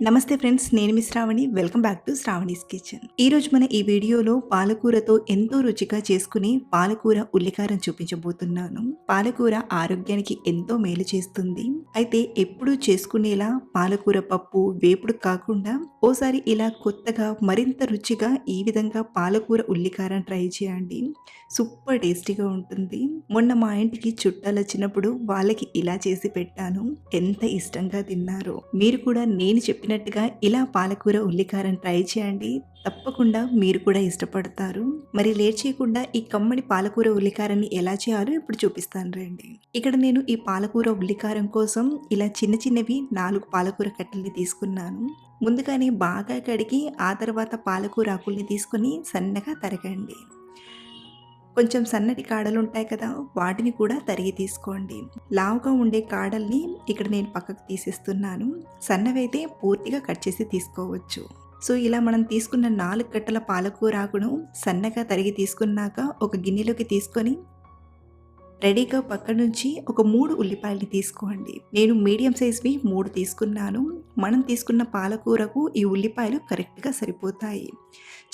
నమస్తే ఫ్రెండ్స్ నేను మీ Shravani. Welcome back to Shravani's kitchen. ఈరోజు మన ఈ వీడియోలో పాలకూరతో ఎంతో రుచిగా చేసుకుని పాలకూర ఉల్లికారం చూపించబోతున్నాను. పాలకూర ఆరోగ్యానికి ఎంతో మేలు చేస్తుంది. అయితే ఎప్పుడూ చేసుకునేలా పాలకూర పప్పు వేపుడు కాకుండా ఓసారి ఇలా కొత్తగా మరింత రుచిగా ఈ విధంగా పాలకూర ఉల్లికారం ట్రై చేయండి. సూపర్ టేస్టీగా ఉంటుంది. మొన్న మా ఇంటికి చుట్టాలు వచ్చినప్పుడు వాళ్ళకి ఇలా చేసి పెట్టాను. ఎంత ఇష్టంగా తిన్నారో. మీరు కూడా నేను చెప్పినట్టుగా ఇలా పాలకూర ఉల్లికారం ట్రై చేయండి. తప్పకుండా మీరు కూడా ఇష్టపడతారు. మరి లేట్ చేయకుండా ఈ కమ్మడి పాలకూర ఉల్లికారాన్ని ఎలా చేయాలో ఇప్పుడు చూపిస్తాను రండి. ఇక్కడ నేను ఈ పాలకూర ఉల్లికారం కోసం ఇలా చిన్న చిన్నవి నాలుగు పాలకూర కట్టల్ని తీసుకున్నాను. ముందుగానే బాగా కడిగి ఆ తర్వాత పాలకూర ఆకుల్ని తీసుకొని సన్నగా తరగండి. కొంచెం సన్నటి కాడలు ఉంటాయి కదా వాటిని కూడా తరిగి తీసుకోండి. లావుగా ఉండే కాడల్ని ఇక్కడ నేను పక్కకు తీసేస్తున్నాను. సన్నవైతే పూర్తిగా కట్ చేసి తీసుకోవచ్చు. సో ఇలా మనం తీసుకున్న నాలుగు కట్టల పాలకూరాకును సన్నగా తరిగి తీసుకున్నాక ఒక గిన్నెలోకి తీసుకొని రెడీగా పక్క నుంచి ఒక మూడు ఉల్లిపాయలని తీసుకోండి. నేను మీడియం సైజ్వి మూడు తీసుకున్నాను. మనం తీసుకున్న పాలకూరకు ఈ ఉల్లిపాయలు కరెక్ట్గా సరిపోతాయి.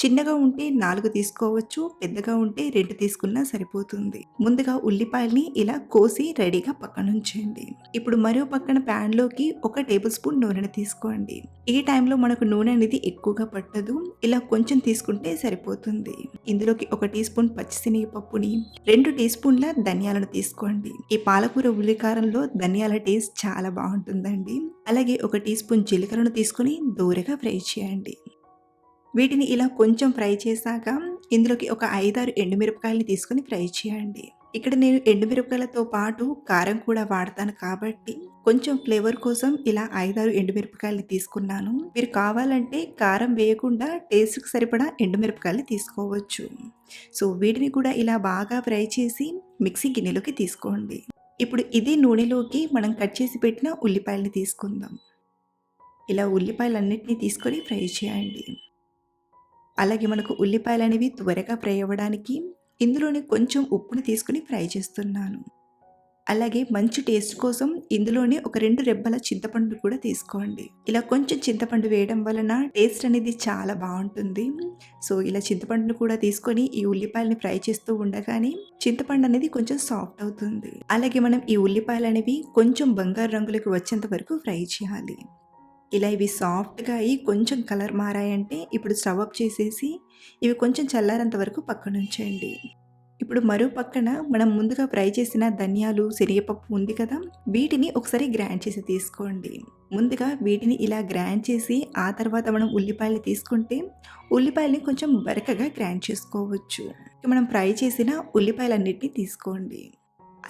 చిన్నగా ఉంటే నాలుగు తీసుకోవచ్చు పెద్దగా ఉంటే రెండు తీసుకున్నా సరిపోతుంది. ముందుగా ఉల్లిపాయల్ని ఇలా కోసి రెడీగా పక్కన ఉంచండి. ఇప్పుడు మరో పక్కన ప్యాన్లోకి ఒక టేబుల్ స్పూన్ నూనెని తీసుకోండి. ఈ టైంలో మనకు నూనె అనేది ఎక్కువగా పట్టదు. ఇలా కొంచెం తీసుకుంటే సరిపోతుంది. ఇందులోకి ఒక టీ స్పూన్ పచ్చిశనగపప్పుని రెండు టీ స్పూన్ల ధనియాలను తీసుకోండి. ఈ పాలకూర ఉల్లికారంలో ధనియాల టేస్ట్ చాలా బాగుంటుందండి. అలాగే ఒక టీ స్పూన్ జీలకర్రను తీసుకొని దూరగా ఫ్రై చేయండి. వీటిని ఇలా కొంచెం ఫ్రై చేశాక ఇందులోకి ఒక ఐదారు ఎండుమిరపకాయలని తీసుకొని ఫ్రై చేయండి. ఇక్కడ నేను ఎండుమిరపకాయలతో పాటు కారం కూడా వాడతాను కాబట్టి కొంచెం ఫ్లేవర్ కోసం ఇలా ఐదారు ఎండుమిరపకాయలు తీసుకున్నాను. మీరు కావాలంటే కారం వేయకుండా టేస్ట్కి సరిపడా ఎండుమిరపకాయలు తీసుకోవచ్చు. సో వీటిని కూడా ఇలా బాగా ఫ్రై చేసి మిక్సీ గిన్నెలోకి తీసుకోండి. ఇప్పుడు ఇదే నూనెలోకి మనం కట్ చేసి పెట్టిన ఉల్లిపాయలని తీసుకుందాం. ఇలా ఉల్లిపాయలన్నింటినీ తీసుకొని ఫ్రై చేయండి. అలాగే మనకు ఉల్లిపాయలు అనేవి త్వరగా ఫ్రై అవ్వడానికి ఇందులోనే కొంచెం ఉప్పుని తీసుకుని ఫ్రై చేస్తున్నాను. అలాగే మంచి టేస్ట్ కోసం ఇందులోనే ఒక రెండు రెబ్బల చింతపండు కూడా తీసుకోండి. ఇలా కొంచెం చింతపండు వేయడం వలన టేస్ట్ అనేది చాలా బాగుంటుంది. సో ఇలా చింతపండును కూడా తీసుకొని ఈ ఉల్లిపాయలని ఫ్రై చేస్తూ ఉండగానే చింతపండు అనేది కొంచెం సాఫ్ట్ అవుతుంది. అలాగే మనం ఈ ఉల్లిపాయలు అనేవి కొంచెం బంగారు రంగులకు వచ్చేంత వరకు ఫ్రై చేయాలి. ఇలా ఇవి సాఫ్ట్గా అయ్యి కొంచెం కలర్ మారాయంటే ఇప్పుడు స్టవ్ అప్ చేసేసి ఇవి కొంచెం చల్లారంత వరకు పక్కన ఉంచండి ఇప్పుడు మరో పక్కన మనం ముందుగా ఫ్రై చేసిన ధనియాలు శనగపప్పు ఉంది కదా వీటిని ఒకసారి గ్రైండ్ చేసి తీసుకోండి. ముందుగా వీటిని ఇలా గ్రైండ్ చేసి ఆ తర్వాత మనం ఉల్లిపాయలు తీసుకుంటే ఉల్లిపాయలని కొంచెం బరకగా గ్రైండ్ చేసుకోవచ్చు. మనం ఫ్రై చేసిన ఉల్లిపాయలన్నిటిని తీసుకోండి.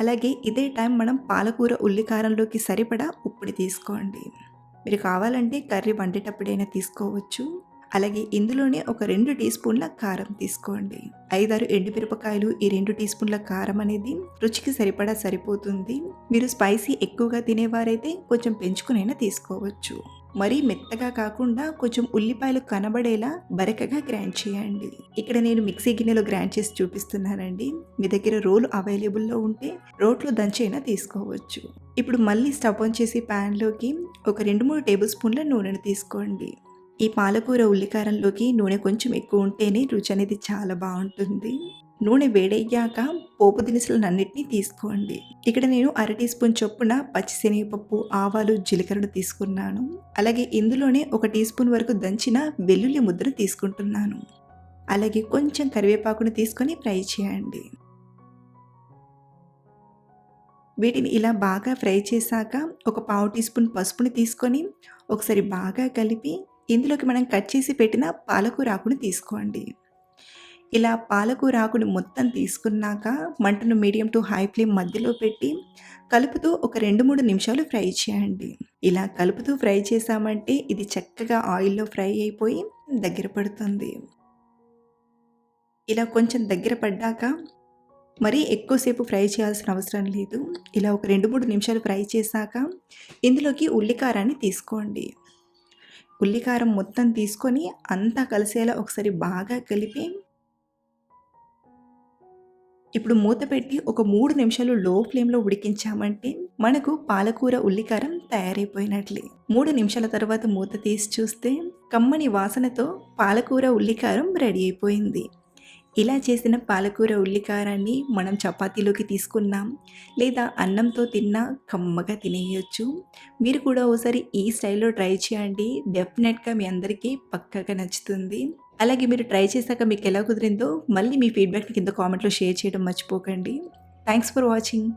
అలాగే ఇదే టైం మనం పాలకూర ఉల్లికారంలోకి సరిపడా ఉప్పుడి తీసుకోండి. మీరు కావాలంటే కర్రీ వండేటప్పుడైనా తీసుకోవచ్చు. అలాగే ఇందులోనే ఒక రెండు టీ స్పూన్ల కారం తీసుకోండి. ఐదారు ఎండుమిరపకాయలు ఈ రెండు టీ స్పూన్ల కారం అనేది రుచికి సరిపడా సరిపోతుంది. మీరు స్పైసీ ఎక్కువగా తినేవారైతే కొంచెం పెంచుకునైనా తీసుకోవచ్చు. మరీ మెత్తగా కాకుండా కొంచెం ఉల్లిపాయలు కనబడేలా బరకగా గ్రైండ్ చేయండి. ఇక్కడ నేను మిక్సీ గిన్నెలో గ్రైండ్ చేసి చూపిస్తున్నానండి. మీ దగ్గర రోలు అవైలబుల్లో ఉంటే రోట్లో దంచైనా తీసుకోవచ్చు. ఇప్పుడు మళ్ళీ స్టవ్ ఆన్ చేసి ప్యాన్లోకి ఒక రెండు మూడు టేబుల్ స్పూన్ల నూనెను తీసుకోండి. ఈ పాలకూర ఉల్లికారంలోకి నూనె కొంచెం ఎక్కువ ఉంటేనే రుచి అనేది చాలా బాగుంటుంది. నూనె వేడయ్యాక పోపు దినుసులన్నింటినీ తీసుకోండి. ఇక్కడ నేను అర టీ స్పూన్ చొప్పున పచ్చిశనగపప్పు ఆవాలు జీలకర్రను తీసుకున్నాను. అలాగే ఇందులోనే ఒక టీ స్పూన్ వరకు దంచిన వెల్లుల్లి ముద్దను తీసుకుంటున్నాను. అలాగే కొంచెం కరివేపాకును తీసుకొని ఫ్రై చేయండి. వీటిని ఇలా బాగా ఫ్రై చేశాక ఒక పావు టీ స్పూన్ పసుపుని తీసుకొని ఒకసారి బాగా కలిపి ఇందులోకి మనం కట్ చేసి పెట్టిన పాలకూర ఆకును తీసుకోండి. ఇలా పాలకూర ఆకుని మొత్తం తీసుకున్నాక మంటను మీడియం టు హై ఫ్లేమ్ మధ్యలో పెట్టి కలుపుతూ ఒక రెండు మూడు నిమిషాలు ఫ్రై చేయండి. ఇలా కలుపుతూ ఫ్రై చేసామంటే ఇది చక్కగా ఆయిల్లో ఫ్రై అయిపోయి దగ్గర పడుతుంది. ఇలా కొంచెం దగ్గర పడ్డాక మరీ ఎక్కువసేపు ఫ్రై చేయాల్సిన అవసరం లేదు. ఇలా ఒక రెండు మూడు నిమిషాలు ఫ్రై చేశాక ఇందులోకి ఉల్లికారాన్ని తీసుకోండి. ఉల్లికారం మొత్తం తీసుకొని అంతా కలిసేలా ఒకసారి బాగా కలిపి ఇప్పుడు మూత పెట్టి ఒక మూడు నిమిషాలు లో ఫ్లేమ్లో ఉడికించామంటే మనకు పాలకూర ఉల్లికారం తయారైపోయినట్లే. మూడు నిమిషాల తర్వాత మూత తీసి చూస్తే కమ్మని వాసనతో పాలకూర ఉల్లికారం రెడీ అయిపోయింది. ఇలా చేసిన పాలకూర ఉల్లికారాన్ని మనం చపాతీలోకి తీసుకున్నాం. లేదా అన్నంతో తిన్నా కమ్మగా తినేయొచ్చు. మీరు కూడా ఒకసారి ఈ స్టైల్లో ట్రై చేయండి. డెఫినెట్గా మీ అందరికీ పక్కగా నచ్చుతుంది. అలాగే మీరు ట్రై చేశాక మీకు ఎలా కుదిరిందో మళ్ళీ మీ ఫీడ్బ్యాక్ కింద కామెంట్లో షేర్ చేయడం మర్చిపోకండి. Thanks for watching